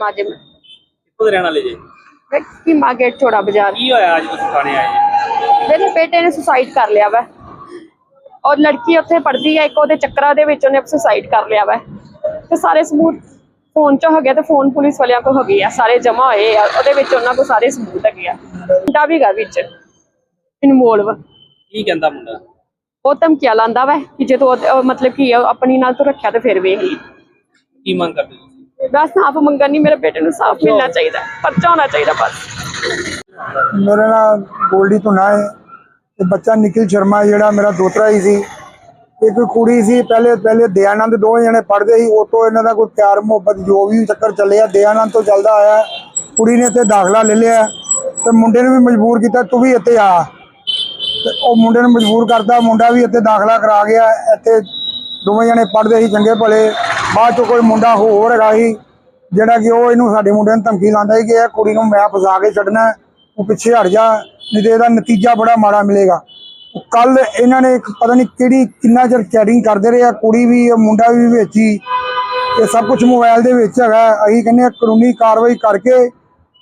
ਮਾਜਮ। ਕਿੱਥੋਂ ਦੇ ਰਹਿਣ ਵਾਲੇ ਜੀ? ਕੀ ਮਾਰਕੀਟ ਛੋੜਾ ਬਾਜ਼ਾਰ। ਕੀ ਹੋਇਆ ਅੱਜ ਤੁਸੀਂ ਥਾਣੇ ਆਏ? ਜੀ ਮੇਰੇ ਬੇਟੇ ਨੇ ਸੁਸਾਈਡ ਕਰ ਲਿਆ ਵਾ। ਔਰ ਲੜਕੀ ਉੱਥੇ ਪੜ੍ਹਦੀ ਹੈ ਇੱਕ ਉਹਦੇ ਚੱਕਰਾਂ ਦੇ ਵਿੱਚ ਉਹਨੇ ਸੁਸਾਈਡ ਕਰ ਲਿਆ ਵਾ। ਤੇ ਸਾਰੇ ਸਬੂਤ ਫੋਨ 'ਚ ਹੋ ਗਿਆ ਤੇ ਫੋਨ ਪੁਲਿਸ ਵਾਲਿਆਂ ਕੋਲ ਹੋ ਗਈ ਆ। ਸਾਰੇ ਜਮਾ ਹੋਏ ਆ ਉਹਦੇ ਵਿੱਚ ਉਹਨਾਂ ਕੋਲ ਸਾਰੇ ਸਬੂਤ ਹੈਗੇ ਆ। ਮੁੰਡਾ ਵੀ ਗਾ ਵਿੱਚ ਇਨਵੋਲਵ ਕੀ ਕਹਿੰਦਾ ਮੁੰਡਾ? ਉਹ ਧਮਕੀਆਂ ਲਾਂਦਾ ਵਾ ਕਿ ਜੇ ਤੂੰ ਮਤਲਬ ਕੀ ਆਪਣੀ ਨਾਲ ਤੂੰ ਰੱਖਿਆ ਤੇ ਫਿਰ ਵੇਖ ਲਈ। ਕੀ ਮੰਗ ਕਰਦੇ ਤੁਸੀਂ? ਬਸ ਸਾਫ਼ ਮੰਗਣ ਨਹੀਂ ਮੇਰੇ ਬੇਟੇ ਨੂੰ ਸਾਫ਼ ਮਿਲਣਾ ਚਾਹੀਦਾ ਪਰਚਾ ਹੋਣਾ ਚਾਹੀਦਾ ਬਸ। ਮੇਰਾ ਨਾਮ ਗੋਲਡੀ ਧੁਨਾ ਹੈ ਤੇ ਬੱਚਾ ਨਿਖਿਲ ਸ਼ਰਮਾ ਜਿਹੜਾ ਮੇਰਾ ਦੋਤਰਾ ਹੀ ਸੀ। ਇੱਕ ਕੁੜੀ ਸੀ ਪਹਿਲੇ ਪਹਿਲੇ ਦਿਆਨੰਦ ਦੋਵੇਂ ਜਣੇ ਪੜ੍ਹਦੇ ਸੀ ਉਹ ਤੋਂ ਇਹਨਾਂ ਦਾ ਕੋਈ ਪਿਆਰ ਮੁਹੱਬਤ ਜੋ ਵੀ ਚੱਕਰ ਚੱਲਿਆ ਦਿਆਨੰਦ ਤੋਂ ਚੱਲਦਾ ਆਇਆ। ਕੁੜੀ ਨੇ ਇੱਥੇ ਦਾਖਲਾ ਲੈ ਲਿਆ ਤੇ ਮੁੰਡੇ ਨੂੰ ਵੀ ਮਜਬੂਰ ਕੀਤਾ ਤੂੰ ਵੀ ਇੱਥੇ ਆ। ਤੇ ਉਹ ਮੁੰਡੇ ਨੂੰ ਮਜਬੂਰ ਕਰਦਾ ਮੁੰਡਾ ਵੀ ਇੱਥੇ ਦਾਖਲਾ ਕਰਾ ਗਿਆ ਇੱਥੇ ਦੋਵੇਂ ਜਣੇ ਪੜ੍ਹਦੇ ਸੀ ਚੰਗੇ ਭਲੇ। ਬਾਅਦ ਚੋਂ ਕੋਈ ਮੁੰਡਾ ਹੋਰ ਹੈਗਾ ਸੀ ਜਿਹੜਾ ਕਿ ਉਹ ਇਹਨੂੰ ਸਾਡੇ ਮੁੰਡੇ ਨੂੰ ਧਮਕੀ ਲਾਉਂਦਾ ਸੀ ਕਿ ਇਹ ਕੁੜੀ ਨੂੰ ਮੈਂ ਫਸਾ ਕੇ ਛੱਡਣਾ, ਉਹ ਪਿੱਛੇ ਹਟ ਜਾ, ਨਹੀਂ ਤੇ ਇਹਦਾ ਨਤੀਜਾ ਬੜਾ ਮਾੜਾ ਮਿਲੇਗਾ। ਕੱਲ ਇਹਨਾਂ ਨੇ ਪਤਾ ਨਹੀਂ ਕਿਹੜੀ, ਕਿੰਨਾ ਚਿਰ ਚੈਟਿੰਗ ਕਰਦੇ ਰਹੇ ਆ, ਕੁੜੀ ਵੀ, ਮੁੰਡਾ ਵੀ ਵਿੱਚ ਹੀ ਇਹ ਸਭ ਕੁਝ ਮੋਬਾਈਲ ਦੇ ਵਿੱਚ ਹੈਗਾ, ਅਸੀਂ ਕਹਿੰਦੇ ਹਾਂ ਕਾਨੂੰਨੀ ਕਾਰਵਾਈ ਕਰਕੇ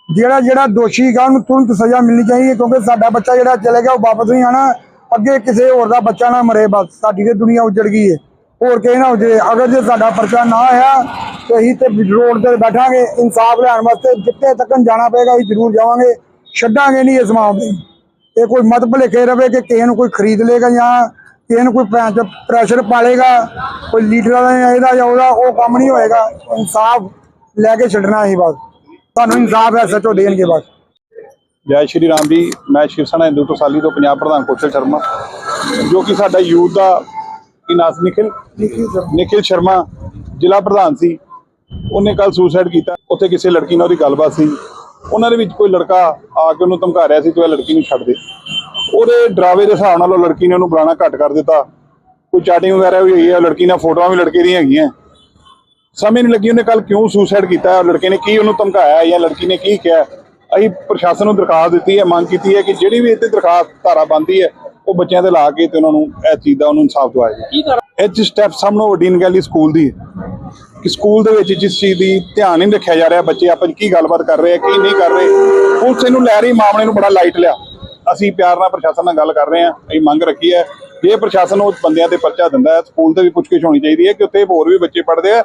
ਜਿਹੜਾ ਜਿਹੜਾ ਦੋਸ਼ੀ ਹੈਗਾ, ਉਹਨੂੰ ਤੁਰੰਤ ਸਜ਼ਾ ਮਿਲਣੀ ਚਾਹੀਦੀ ਹੈ, ਕਿਉਂਕਿ ਸਾਡਾ ਬੱਚਾ ਜਿਹੜਾ ਚਲੇ ਗਿਆ, ਉਹ ਵਾਪਸ ਨਹੀਂ ਆਣਾ ਅੱਗੇ ਕਿਸੇ ਹੋਰ ਦਾ ਬੱਚਾ ਨਾ ਮਰੇ ਬਸ, ਸਾਡੀ ਤੇ ਦੁਨੀਆ ਉਜੜ ਗਈ ਹੈ। ਹੋਰ ਕਿਸੇ ਨਾ ਉਜੜੇ ਅਗਰ ਜੇ ਸਾਡਾ ਪਰਚਾ ਨਾ ਆਇਆ ਤੇ ਅਸੀਂ ਤੇ ਰੋਡ ਤੇ ਬੈਠਾਂਗੇ, ਇਨਸਾਫ ਲੈਣ ਵਾਸਤੇ ਜਿੱਥੇ ਤੱਕ ਜਾਣਾ ਪਏਗਾ ਅਸੀਂ ਜ਼ਰੂਰ ਜਾਵਾਂਗੇ, ਛੱਡਾਂਗੇ ਨਹੀਂ ਇਸ ਮਾਮਲੇ ਇਹ ਕੋਈ ਮਤ ਭੁਲੇਖੇ ਰਵੇ ਕਿ ਕਿਸੇ ਨੂੰ ਕੋਈ ਖਰੀਦ ਲੇਗਾ ਜਾਂ ਕਿਸੇ ਨੂੰ ਕੋਈ ਪ੍ਰੈਸ਼ਰ ਪਾਲੇਗਾ, ਕੋਈ ਲੀਡਰਾਂ ਦਾ ਇਹਦਾ ਜਾਂ ਉਹਦਾ, ਉਹ ਕੰਮ ਨਹੀਂ ਹੋਏਗਾ। ਇਨਸਾਫ ਲੈ ਕੇ ਛੱਡਣਾ ਹੀ ਬਸ। ਤੁਹਾਨੂੰ ਇਨਸਾਫ ਹੈ, ਸੱਚੋ ਦੇਣਗੇ ਬਸ। ਜੈ ਸ਼੍ਰੀ ਰਾਮ ਜੀ, ਮੈਂ ਸ਼ਿਵ ਸੈਨਾ ਹਿੰਦੂ ਟੋਸਾਲੀ ਤੋਂ ਪੰਜਾਬ ਪ੍ਰਧਾਨ ਕੌਸ਼ਲ ਸ਼ਰਮਾ। ਜੋ ਕਿ ਸਾਡਾ ਯੂਥ ਦਾ ਕੀ ਨਾਮ ਸੀ ਨਿਖਿਲ ਨਿਖਿਲ ਸ਼ਰਮਾ, ਜ਼ਿਲ੍ਹਾ ਪ੍ਰਧਾਨ ਸੀ। ਉਹਨੇ ਕੱਲ ਸੁਸਾਈਡ ਕੀਤਾ। ਉੱਥੇ ਕਿਸੇ ਲੜਕੀ ਨਾਲ ਉਹਦੀ ਗੱਲਬਾਤ ਸੀ। ਉਹਨਾਂ ਦੇ ਵਿੱਚ ਕੋਈ ਲੜਕਾ ਆ ਕੇ ਉਹਨੂੰ ਧਮਕਾ ਰਿਹਾ ਸੀ ਕਿ ਇਹ ਲੜਕੀ ਨੂੰ ਛੱਡ ਦੇ। ਉਹਦੇ ਡਰਾਵੇ ਦੇ ਹਿਸਾਬ ਨਾਲ ਉਹ ਲੜਕੀ ਨੇ ਉਹਨੂੰ ਬੁਲਾਣਾ ਘੱਟ ਕਰ ਦਿੱਤਾ। ਕੋਈ ਚੈਟਿੰਗ ਵਗੈਰਾ ਵੀ ਹੋਈ ਹੈ ਲੜਕੀ ਨਾਲ ਫੋਟੋਆਂ ਵੀ ਲੜਕੇ ਦੀਆਂ ਹੈਗੀਆਂ। ਸਮਝ ਨਹੀਂ ਲੱਗੀ ਉਹਨੇ ਕੱਲ ਕਿਉਂ ਸੁਸਾਈਡ ਕੀਤਾ। ਹੈ ਲੜਕੇ ਨੇ ਕੀ ਉਹਨੂੰ ਧਮਕਾਇਆ ਜਾਂ ਲੜਕੀ ਨੇ ਕੀ ਕਿਹਾ। ਅਸੀਂ ਪ੍ਰਸ਼ਾਸਨ ਨੂੰ ਦਰਖਾਸਤ ਦਿੱਤੀ ਹੈ, ਮੰਗ ਕੀਤੀ ਹੈ ਕਿ ਜਿਹੜੀ ਵੀ ਇੱਥੇ ਦਰਖਾਸਤ ਧਾਰਾ ਬੰਦੀ ਹੈ ਉਹ ਬੱਚਿਆਂ ਤੇ ਲਾ ਕੇ ਤੇ ਉਹਨਾਂ ਨੂੰ ਇਹ ਚੀਜ਼ ਦਾ ਉਹਨੂੰ ਇਨਸਾਫ ਦਿਵਾਇਆ ਜਾਏ ਇਹ 'ਚ ਸਟੈਪ ਸਾਹਮਣੇ ਵੱਡੀ ਨਗੈਲੀ ਸਕੂਲ ਦੀ ਕਿ ਸਕੂਲ ਦੇ ਵਿੱਚ ਜਿਸ ਚੀਜ਼ ਦੀ ਧਿਆਨ ਨਹੀਂ ਰੱਖਿਆ ਜਾ ਰਿਹਾ ਬੱਚੇ ਆਪਸ 'ਚ ਕੀ ਗੱਲਬਾਤ ਕਰ ਰਹੇ ਆ ਕੀ ਨਹੀਂ ਕਰ ਰਹੇ ਪੁਲਿਸ ਇਹਨੂੰ ਲੈ ਰਹੀ ਮਾਮਲੇ ਨੂੰ ਬੜਾ ਲਾਈਟ ਲਿਆ। ਅਸੀਂ ਪਿਆਰ ਨਾਲ ਪ੍ਰਸ਼ਾਸਨ ਨਾਲ ਗੱਲ ਕਰ ਰਹੇ ਹਾਂ ਅਸੀਂ ਮੰਗ ਰੱਖੀ ਹੈ ਜੇ ਪ੍ਰਸ਼ਾਸਨ ਉਹ ਬੰਦਿਆਂ ਤੇ ਪਰਚਾ ਦਿੰਦਾ ਹੈ ਸਕੂਲ ਤੇ ਵੀ ਪੁੱਛਗਿੱਛ ਹੋਣੀ ਚਾਹੀਦੀ ਹੈ ਕਿ ਉੱਥੇ ਹੋਰ ਵੀ ਬੱਚੇ ਪੜ੍ਹਦੇ ਆ।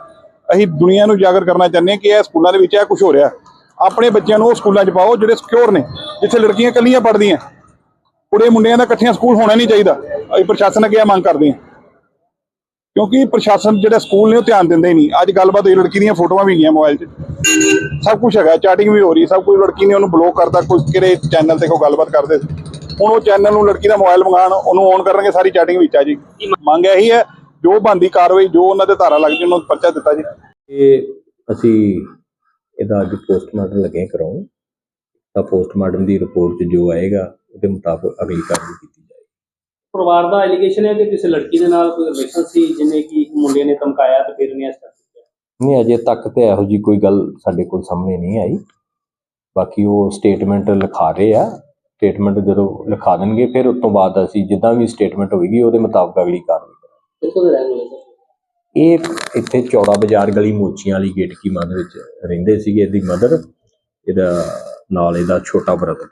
ਅਸੀਂ ਦੁਨੀਆ ਨੂੰ ਉਜਾਗਰ ਕਰਨਾ ਚਾਹੁੰਦੇ ਹਾਂ ਕਿ ਇਹ ਸਕੂਲਾਂ ਦੇ ਵਿੱਚ ਇਹ ਕੁਝ ਹੋ ਰਿਹਾ ਆਪਣੇ ਬੱਚਿਆਂ ਨੂੰ ਉਹ ਸਕੂਲਾਂ 'ਚ ਪਾਓ ਜਿਹੜੇ ਸਿਕਿਉਰ ਨੇ ਜਿੱਥੇ ਲੜਕੀਆਂ ਇਕੱਲੀਆਂ ਪੜ੍ਹਦੀਆਂ। ਕੁੜੇ ਮੁੰਡਿਆਂ ਦਾ ਇਕੱਠਿਆਂ ਸਕੂਲ ਹੋਣਾ ਨਹੀਂ ਚਾਹੀਦਾ। ਅਸੀਂ ਪ੍ਰਸ਼ਾਸਨ ਅੱਗੇ ਇਹ ਮੰਗ ਕਰਦੇ ਹਾਂ। ਕਿਉਂਕਿ ਪ੍ਰਸ਼ਾਸਨ ਜਿਹੜਾ ਸਕੂਲ ਨੇ ਉਹ ਧਿਆਨ ਦਿੰਦੇ ਹੀ ਨਹੀਂ। ਅੱਜ ਗੱਲਬਾਤ ਹੋਈ, ਲੜਕੀ ਦੀਆਂ ਫੋਟੋਆਂ ਵੀ ਗਈਆਂ ਮੋਬਾਈਲ 'ਚ। ਸਭ ਕੁਝ ਹੈਗਾ ਚੈਟਿੰਗ ਵੀ ਹੋ ਰਹੀ, ਸਭ ਕੁਝ ਲੜਕੀ ਨੇ ਉਹਨੂੰ ਬਲੌਕ ਕਰਤਾ, ਕੋਈ ਕਿਹੜੇ ਚੈਨਲ ਤੇ ਕੋਈ ਗੱਲਬਾਤ ਕਰਦੇ ਹੁਣ ਉਹ ਚੈਨਲ ਨੂੰ ਲੜਕੀ ਦਾ ਮੋਬਾਈਲ ਮੰਗਾਣ ਉਹਨੂੰ ਔਨ ਕਰਨਗੇ, ਸਾਰੀ ਚੈਟਿੰਗ ਵਿੱਚ ਆ ਜੀ। ਮੰਗ ਇਹੀ ਹੈ, ਜੋ ਬੰਦੀ ਕਾਰਵਾਈ, ਜੋ ਉਹਨਾਂ ਦੇ ਧਾਰਾ ਲੱਗਦੀ ਉਹਨਾਂ ਨੂੰ ਪਰਚਾ ਦਿੱਤਾ ਜੀ। ਇਹ ਅਸੀਂ ਇਹਦਾ ਅੱਜ ਪੋਸਟਮਾਰਟਮ ਲੱਗੇ ਕਰਾਉਣ ਤਾਂ ਪੋਸਟਮਾਰਟਮ ਦੀ ਰਿਪੋਰਟ 'ਚ ਜੋ ਆਏਗਾ ਉਹਦੇ ਮੁਤਾਬਕ ਅਗਲੀ ਕਾਰਵਾਈ ਕੀਤੀ ਜਾਏਗੀ ਪਰਿਵਾਰ ਦਾ ਐਲੀਗੇਸ਼ਨ ਹੈ ਕਿ ਕਿਸੇ ਲੜਕੀ ਦੇ ਨਾਲ ਕੋਈ ਰਿਲੇਸ਼ਨ ਸੀ ਜਿਹਨੇ ਕਿ ਇੱਕ ਮੁੰਡੇ ਨੇ ਧਮਕਾਇਆ ਤੇ ਫਿਰ ਉਹਨੇ ਇਸ ਤਰ੍ਹਾਂ ਕੀਤਾ? ਨਹੀਂ ਅਜੇ ਤੱਕ ਤੇ ਇਹੋ ਜੀ ਕੋਈ ਗੱਲ ਸਾਡੇ ਕੋਲ ਸਾਹਮਣੇ ਨਹੀਂ ਆਈ। ਬਾਕੀ ਉਹ ਸਟੇਟਮੈਂਟ ਲਿਖਾ ਰਹੇ ਆ। ਸਟੇਟਮੈਂਟ ਜਦੋਂ ਲਿਖਾ ਦੇਣਗੇ ਫਿਰ ਉਸ ਤੋਂ ਬਾਅਦ ਅਸੀਂ ਜਿੱਦਾਂ ਵੀ ਸਟੇਟਮੈਂਟ ਹੋਏਗੀ ਉਹਦੇ ਮੁਤਾਬਕ ਅਗਲੀ ਕਾਰਵਾਈ ਕਰਾਂਗੇ। ਇਹ ਇੱਥੇ ਚੌੜਾ ਬਾਜ਼ਾਰ ਗਲੀ ਮੋਚੀਆਂ ਵਾਲੀ ਗੇਟ ਕੀ ਦੇ ਵਿੱਚ ਰਹਿੰਦੇ ਸੀਗੇ ਇਹਦੀ ਮਦਰ ਇਹਦਾ ਨਾਲ ਇਹਦਾ ਛੋਟਾ ਬ੍ਰਦਰ